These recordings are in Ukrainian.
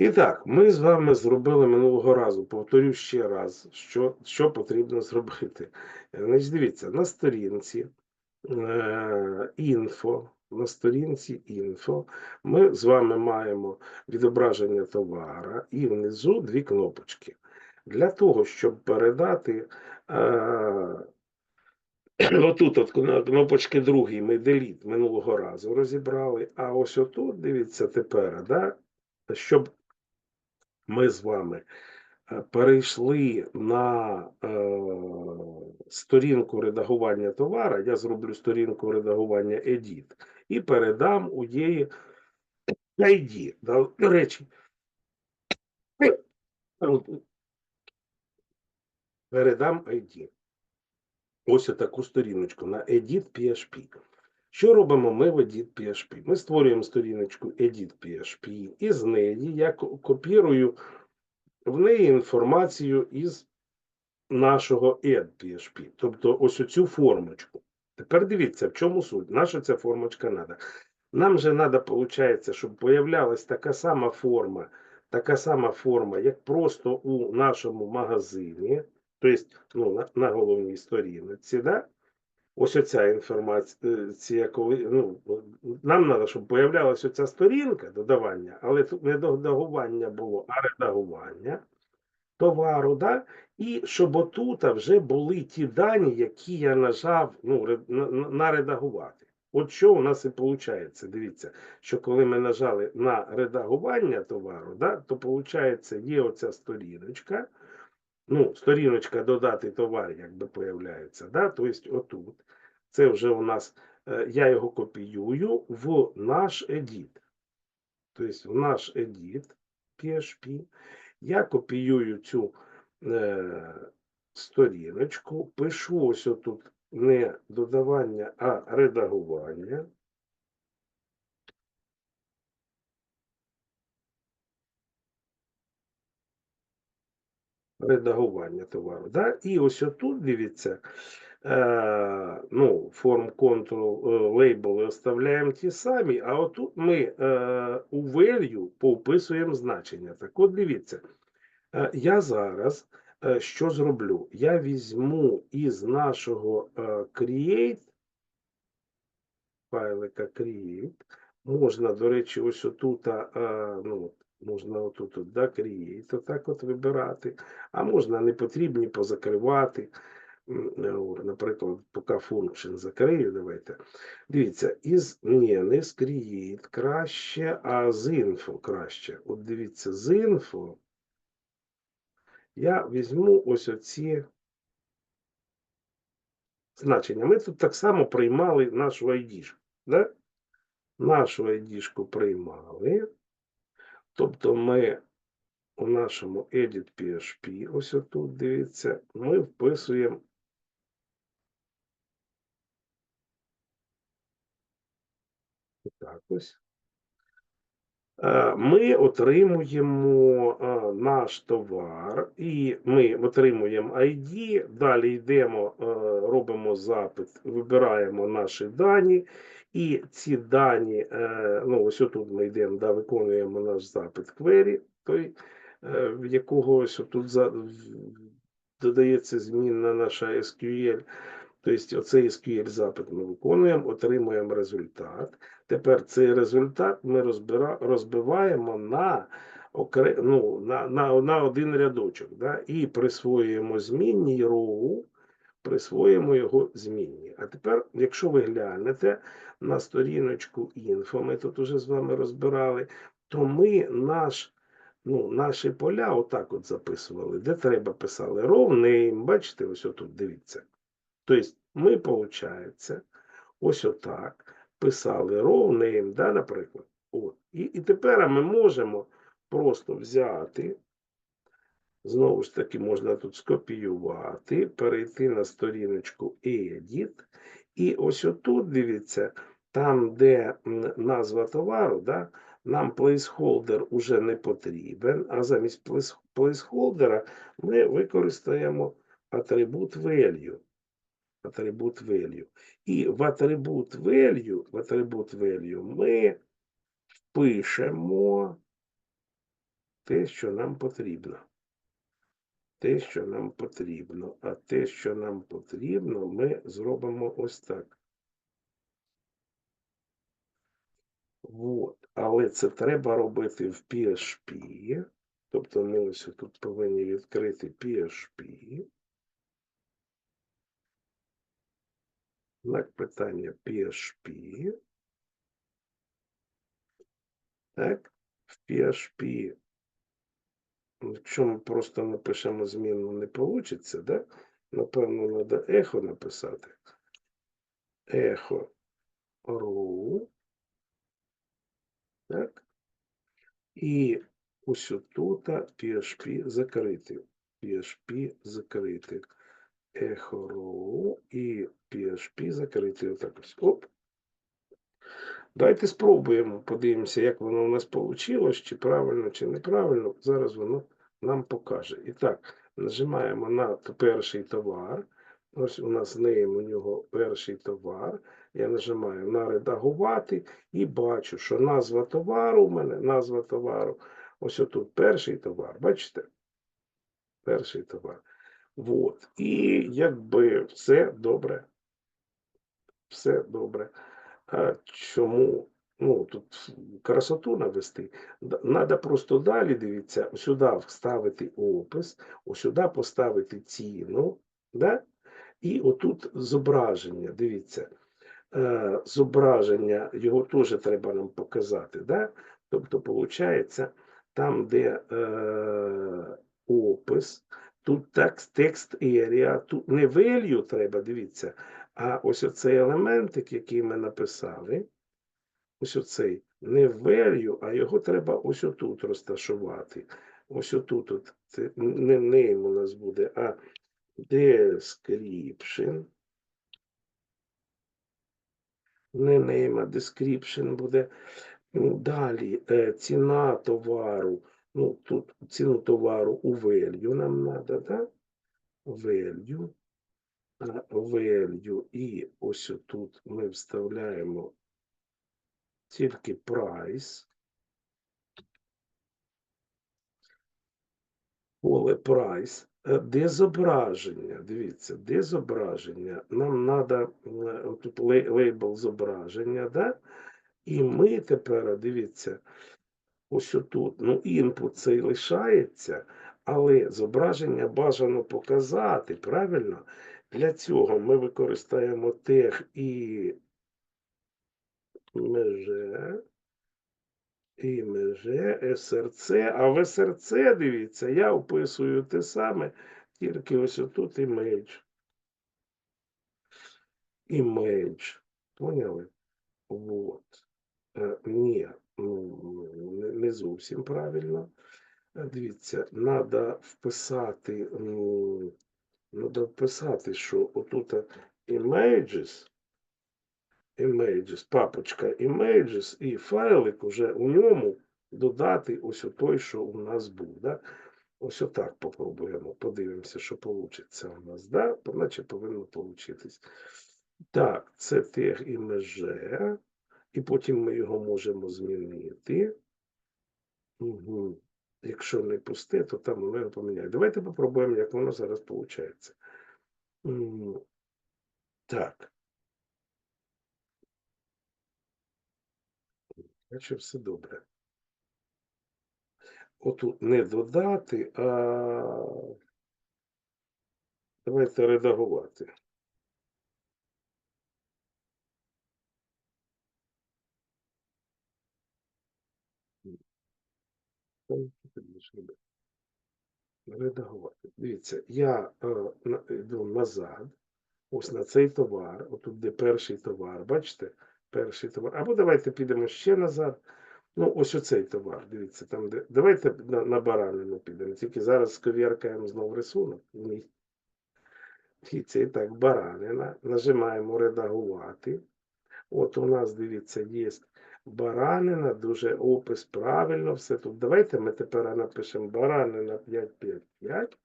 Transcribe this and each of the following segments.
І так, ми з вами зробили минулого разу. Повторю ще раз, що, що потрібно зробити. Значить, дивіться, на сторінці е, інфо, на сторінці інфо ми з вами маємо відображення товара і внизу дві кнопочки. Для того, щоб передати е, Отут от кно- кнопочки другий ми деліт минулого разу розібрали, а ось отут, дивіться, тепер, да, щоб ми з вами е, перейшли на е, сторінку редагування товара, я зроблю сторінку редагування Edit і передам у її ID. До речі, передам ID. Ось таку сторіночку на Edit PHP. Що робимо ми в Edit PHP? Ми створюємо сторіночку Edit PHP, і з неї я копірую в неї інформацію із нашого Add Тобто ось оцю формочку. Тепер дивіться, в чому суть. Наша ця формочка треба. Нам же треба, виходить, щоб появлялась така сама форма, така сама форма, як просто у нашому магазині, тобто ну, на, на головній сторінці. Да? Ось оця інформація, коли ну, нам треба, щоб появлялася оця сторінка додавання, але тут не додавання було, а редагування товару, да? і щоб отут вже були ті дані, які я нажав ну, на редагувати. От що у нас і виходить. Дивіться, що коли ми нажали на редагування товару, да, то виходить, є оця сторіночка. Ну, сторіночка додати товар, якби появляється. Да? Тобто отут. Це вже у нас, е, я його копіюю в наш edit. Тобто в наш edit PHP. Я копіюю цю е, сторіночку, пишу ось отут не додавання, а редагування. Редагування товару. Да? І ось отут, дивіться, ну, форм control е, лейбли оставляємо ті самі, а отут ми е, у value повписуємо значення. Так от дивіться, я зараз що зроблю? Я візьму із нашого create, файлика create, можна, до речі, ось отут, ну, можна отут, да, create, отак от вибирати, а можна непотрібні позакривати. Е, Наприклад, поки function закрию, давайте. Дивіться, із ні, не з create краще, а з info краще. От дивіться, з info я візьму ось оці значення. Ми тут так само приймали нашу ID. Да? Нашу ID приймали. Тобто ми у нашому edit PHP, ось отут, дивіться, ми вписуємо так ось. Е, Ми отримуємо е, наш товар, і ми отримуємо ID, далі йдемо, е, робимо запит, вибираємо наші дані, і ці дані, ну ось отут ми йдемо, да, виконуємо наш запит query, той, в якого ось отут додається змінна наша SQL. Тобто оцей SQL запит ми виконуємо, отримуємо результат. Тепер цей результат ми розбира, розбиваємо на, окре, ну, на, на, на один рядочок да, і присвоюємо змінній row, присвоюємо його змінні. А тепер, якщо ви глянете на сторіночку інфо, ми тут уже з вами розбирали, то ми наш, ну, наші поля отак от записували, де треба писали name, бачите, ось отут, дивіться. Тобто ми, виходить, ось отак писали row name, да, наприклад. От. І, і тепер ми можемо просто взяти, знову ж таки, можна тут скопіювати, перейти на сторіночку Edit. І ось отут, дивіться, там, де назва товару, да, нам placeholder уже не потрібен, а замість place- placeholder ми використаємо атрибут value. Атрибут value. І в атрибут value, в атрибут value ми впишемо те, що нам потрібно. Те, що нам потрібно. А те, що нам потрібно, ми зробимо ось так. Вот. Але це треба робити в PHP. Тобто ми ось тут повинні відкрити PHP. Знак питання PHP. Так, в PHP. Якщо ми просто напишемо зміну, не вийде, да? Напевно, треба ехо написати. Ехо row. Так. І ось тут PHP закрити. PHP закрити. Row і PHP закрити. Отак ось. Оп. Давайте спробуємо, подивимося, як воно у нас вийшло, чи правильно, чи неправильно. Зараз воно нам покаже. І так, нажимаємо на перший товар. Ось у нас нейм у нього перший товар. Я нажимаю на редагувати і бачу, що назва товару у мене, назва товару. Ось отут перший товар. Бачите? Перший товар. Вот. І якби все добре. Все добре. А чому? Ну, тут красоту навести. Треба просто далі, дивіться, сюди вставити опис, сюди поставити ціну, да? і отут зображення, дивіться. Е, зображення, його теж треба нам показати. Да? Тобто, виходить, там, де е, опис, тут текст, area, тут не value треба, дивіться, а ось оцей елементик, який ми написали, ось оцей не а його треба ось отут розташувати. Ось отут, от, це не name у нас буде, а description. Не name, а description буде. Далі е, ціна товару. Ну, тут ціну товару у value нам треба, да? Value. Value. І ось тут ми вставляємо тільки price. Поле price. Е, Де зображення? Дивіться, де зображення? Нам треба тут лейбл зображення, да? І ми тепер, дивіться, ось тут, ну, інпут цей лишається, але зображення бажано показати, правильно? Для цього ми використаємо тег і меже, і меже, SRC, а в SRC, дивіться, я описую те саме, тільки ось тут image. Image. Поняли? Вот. Е, Ні, не- не зовсім правильно. Е, Дивіться, треба вписати, треба вписати, що отут images, images, папочка images і файлик уже у ньому додати ось той, що у нас був. Да? Ось отак попробуємо, подивимося, що вийде у нас. Да? Наче повинно получитись. Так, це тег і меже, і потім ми його можемо змінити. Угу. Якщо не пусте, то там ми його. Давайте попробуємо, як воно зараз виходить. Так. Наче все добре. Отут не додати, а давайте редагувати. Потрібніше буде. Редагувати. Дивіться, я е, йду назад, ось на цей товар, отут де перший товар, бачите? Перший товар. Або давайте підемо ще назад. Ну, ось оцей товар. Дивіться, там де. Давайте на, на баранину підемо. Тільки зараз сковіркаємо знову рисунок. Ні. Дивіться, і так, баранина. Нажимаємо редагувати. От у нас, дивіться, є баранина, дуже опис правильно, все тут. Давайте ми тепер напишемо баранина 555.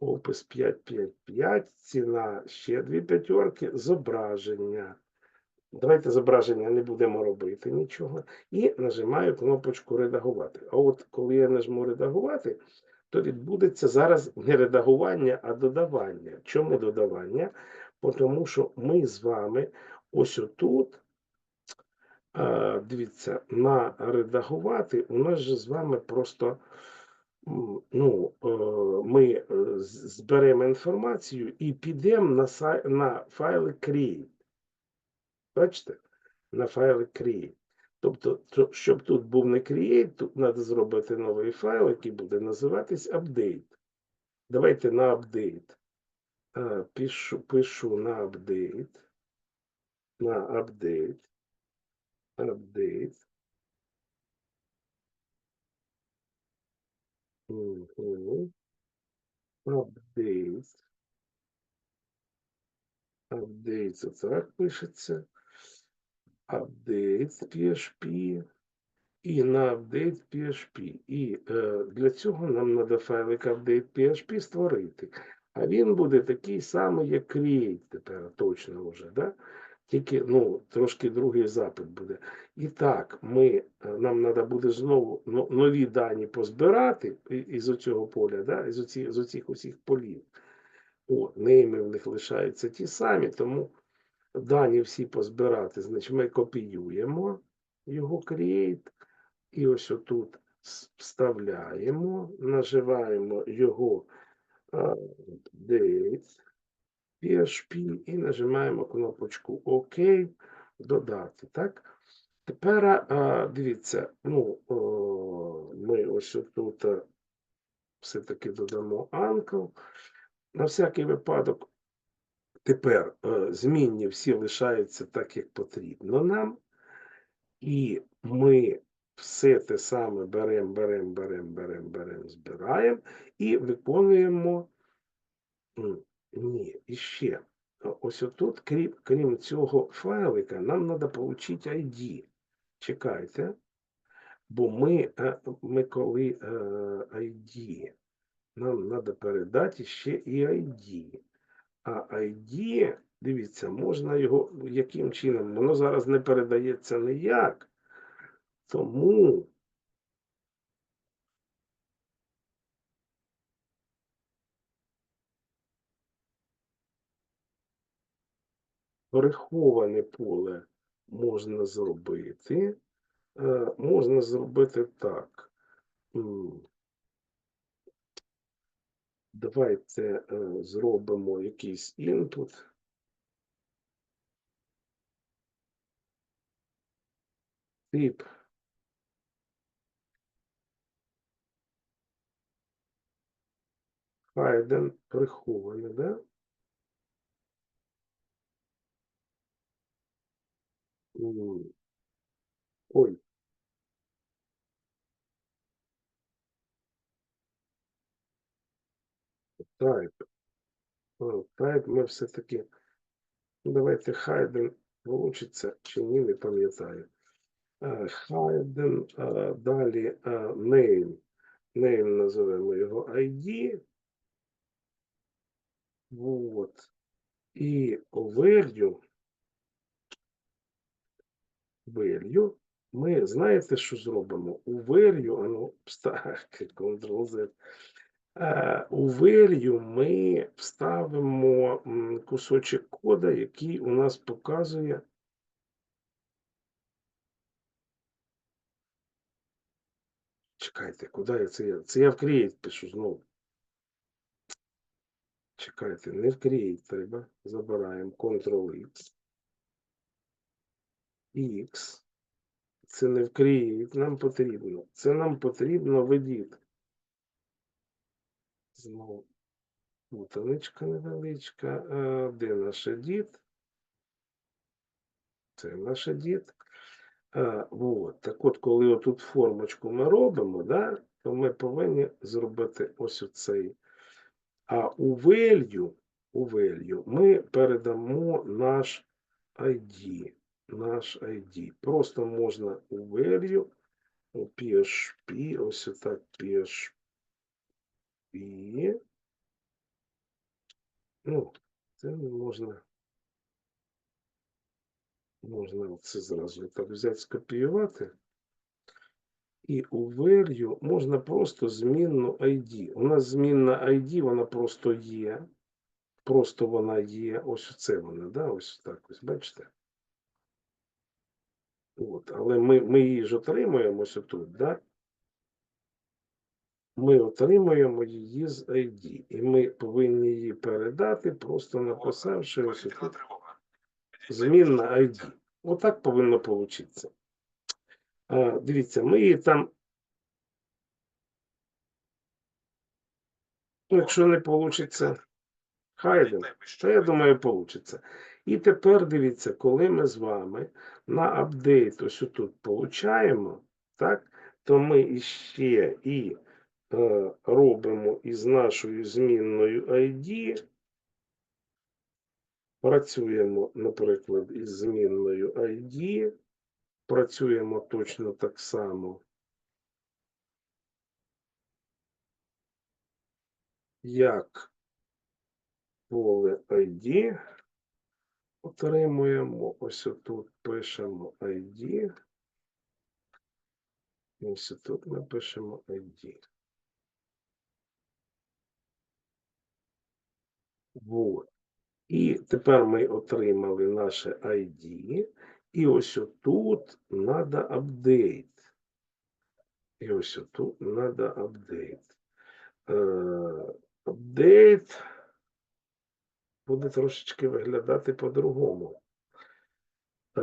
Опис 555, ціна ще дві п'ятерки, зображення. Давайте зображення не будемо робити нічого. І нажимаю кнопочку редагувати. А от коли я нажму редагувати, то відбудеться зараз не редагування, а додавання. Чому додавання? Тому що ми з вами ось отут, дивіться, на редагувати у нас же з вами просто ну, е, ми е, зберемо інформацію і підемо на, на файли create. Бачите? На файли create. Тобто, щоб тут був не create, тут треба зробити новий файл, який буде називатись update. Давайте на update. Пишу, пишу на update. На update. Update. Мгм. Update. Update, це так пишеться. Update PHP. І на update PHP. І е, для цього нам треба файлик update PHP створити. А він буде такий самий, як create тепер точно вже, да? Тільки ну, трошки другий запит буде. І так, ми, е, нам треба буде знову нові дані позбирати із оцього поля, да? із, оці, з оцих усіх полів. О, нейми в них лишаються ті самі, тому дані всі позбирати. Значить, ми копіюємо його create. І ось отут вставляємо, наживаємо його а, date PHP і нажимаємо кнопочку ОК додати. Так? Тепер а, дивіться, ну, ми ось отут а, все-таки додамо uncle. На всякий випадок, тепер е, змінні всі лишаються так, як потрібно нам. І ми все те саме беремо, беремо, беремо, беремо, беремо, збираємо і виконуємо. Ні, іще. Ось отут, крім, крім цього файлика, нам треба отримати ID. Чекайте. Бо ми, е, ми коли е, ID, нам треба передати ще і ID. А ID, дивіться, можна його яким чином? Воно зараз не передається ніяк. Тому приховане поле можна зробити. Е, Можна зробити так. Давайте е, зробимо якийсь інпут. Тип. Хайден приховане, да? Ой, тайп. Тайп ми все-таки. ну, Давайте хайден получиться чи ні, не пам'ятаю. Хайден, е, далі е, name. Name називаємо його ID. Вот. І value. Value. Ми знаєте, що зробимо? У value, а ну, Ctrl-Z. Е, У value ми вставимо кусочок кода, який у нас показує. Чекайте, куди я це? Це я в Create пишу знову. Чекайте, не в Create треба. Забираємо Ctrl-X. X. Це не в Create нам потрібно. Це нам потрібно в Edit. Знову бутоничка невеличка. Е, Де наш Edit? Це наш Edit. Е, Вот. Так от, коли отут формочку ми робимо, да, то ми повинні зробити ось оцей. А у value, у value ми передамо наш ID. Наш ID. Просто можна у value, у PHP, ось отак PHP. Ну, це можна. Можна це зразу так взяти, скопіювати. І у value можна просто змінну ID. У нас змінна ID, вона просто є. Просто вона є. Ось це вона, да? ось так ось, бачите? От, але ми, ми її ж отримуємо тут, да? Ми отримуємо її з ID. І ми повинні її передати, просто написавши ось тут змінна ID. Отак повинно. А, дивіться, ми її там. Ну, якщо не вийде, хайден, то я думаю, вийде. І тепер дивіться, коли ми з вами на апдейт ось тут получаємо, так, то ми іще і е, робимо із нашою змінною ID. Працюємо, наприклад, із змінною ID. Працюємо точно так само. Як поле ID. Отримуємо, ось тут пишемо ID. Ось тут ми пишемо ID. Вот. І тепер ми отримали наше ID. І ось тут треба апдейт. І ось тут треба апдейт. Апдейт буде трошечки виглядати по-другому. Е,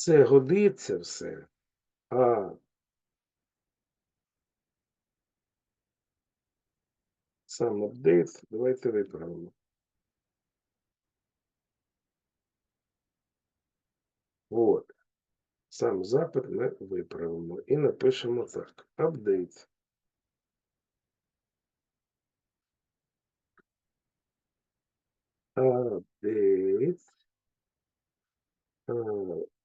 Це годиться все. А сам апдейт давайте виправимо. От. Сам запит ми виправимо і напишемо так. Апдейт. Апдейт.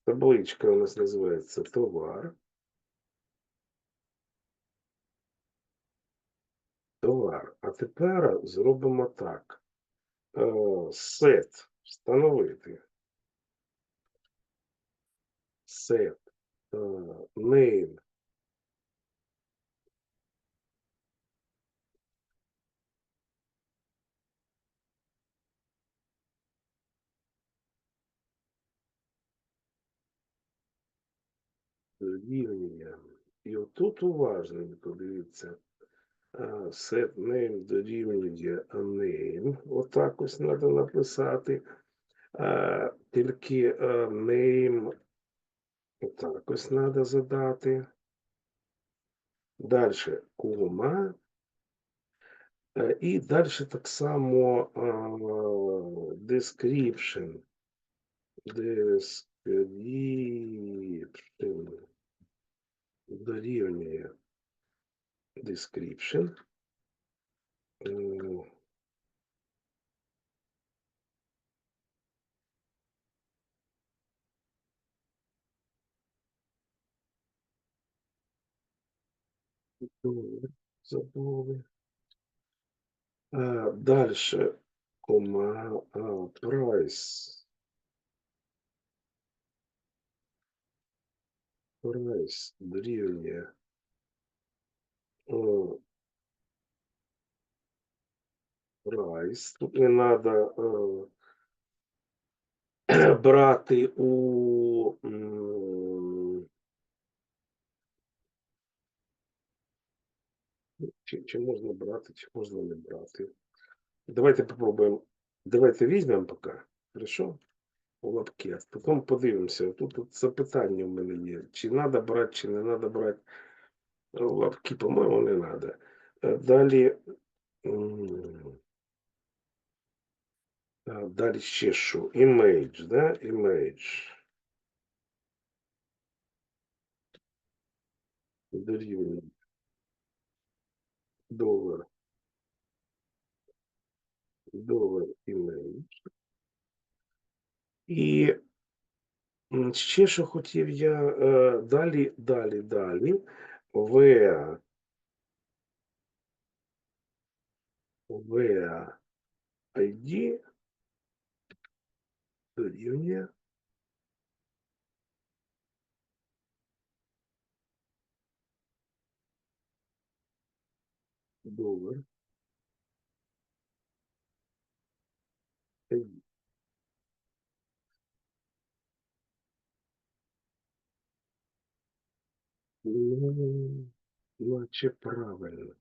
Табличка у нас називається товар. Товар. А тепер зробимо так. Сет встановити. Сет. name рівня. І отут уважненько, дивіться. Set name дорівнює name. Отак ось треба написати. Тільки name отак ось треба задати. Далі кома. І далі так само description. Description дорівнює description. Е, забули. А, дальше, кома, а, Price дорівнює. о, Тут не треба брати у чи, чи можна брати, чи можна не брати. Давайте попробуємо. Давайте візьмемо поки. Хорошо? лапке. Потім подивимося. Тут от запитання в мене є. Чи треба брати, чи не треба брати лапки, по-моєму, не треба. Далі. Далі ще що? Image, да? Image. Дорівнює. Долар. Долар image. І ще що хотів я далі, далі, далі. В в ID дорівнює долар. ID. Ну, наче правильно.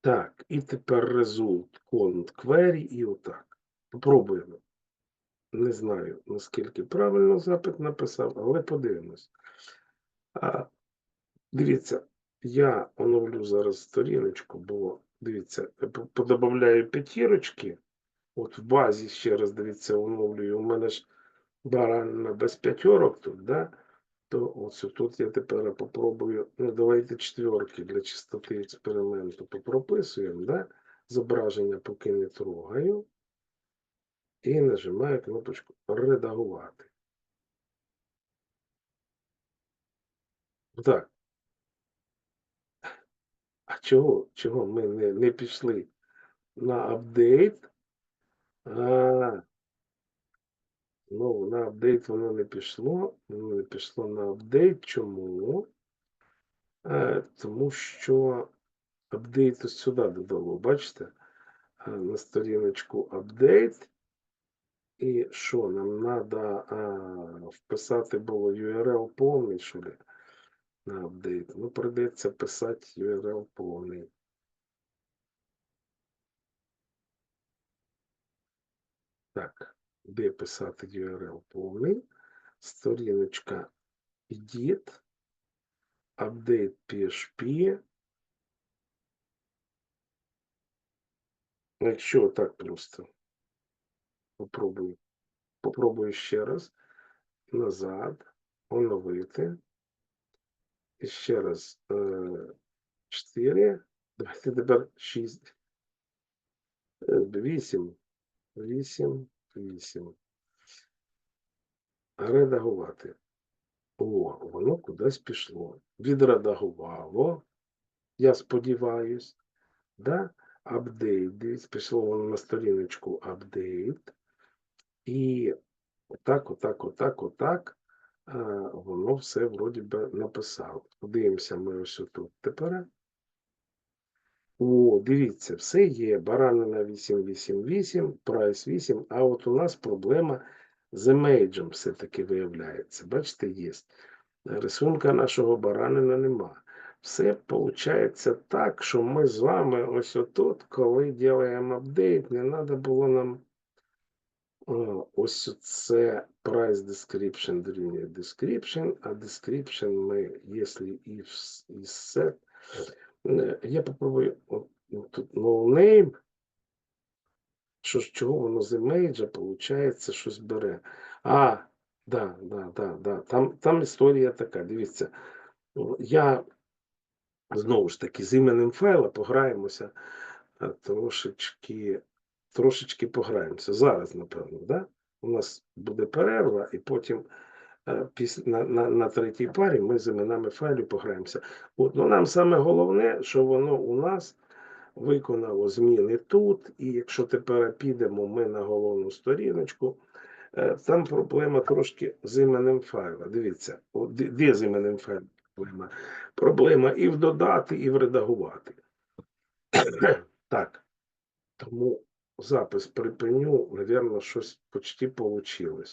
Так, і тепер результ конт query і отак. Попробуємо. Не знаю, наскільки правильно запит написав, але подивимось. А, дивіться, я оновлю зараз сторіночку, бо дивіться, подобавляю п'ятірочки. От в базі ще раз дивіться, оновлюю. У мене ж баранна без п'ятьорок тут, да? То ось тут я тепер попробую. Ну, давайте четверки для чистоти експерименту попрописуємо, да? Зображення поки не трогаю. І нажимаю кнопочку редагувати. Так. А чого? Чого ми не, не пішли на апдейт? А, ну, на апдейт воно не пішло. Воно не пішло на апдейт. Чому? Е, тому що апдейт ось сюди додало, бачите? Е, на сторіночку апдейт. І що, нам треба вписати було URL повний, що ли? На апдейт. Ну, прийдеться писати URL повний. Так, де писати URL повний? Сторіночка edit, update PHP. Якщо так просто. Попробую. Попробую ще раз. Назад. Оновити. І ще раз. 4. Давайте тепер 6. 8. 8. 8. Редагувати. О, воно кудись пішло. Відредагувало. Я сподіваюсь. Да? Апдейт. Дивіться, пішло воно на сторіночку апдейт. І отак, отак, отак, отак. Воно все вроді би написало. Подивимося ми ось тут тепер. О, дивіться, все є. Баранина 888, прайс 8, а от у нас проблема з емейджем все-таки виявляється. Бачите, є. Рисунка нашого баранина нема. Все виходить так, що ми з вами ось отут, коли робимо апдейт, не треба було нам ось це price description дорівнює description, а description ми, якщо і set, я попробую ну, тут name. Що ж чого воно з імейджа, виходить, щось бере. А, да, да, да, да. Там, там історія така. Дивіться, я знову ж таки з іменем файла пограємося трошечки, трошечки пограємося. Зараз, напевно, да? У нас буде перерва, і потім е, на, на, на третій парі ми з іменами файлів пограємося. От, ну, нам саме головне, що воно у нас виконало зміни тут, і якщо тепер підемо ми на головну сторіночку, е, там проблема трошки з іменем файла. Дивіться, от, де, з іменем файла проблема? Проблема і в додати, і в редагувати. так, тому запис припиню, напевно, щось почти вийшло.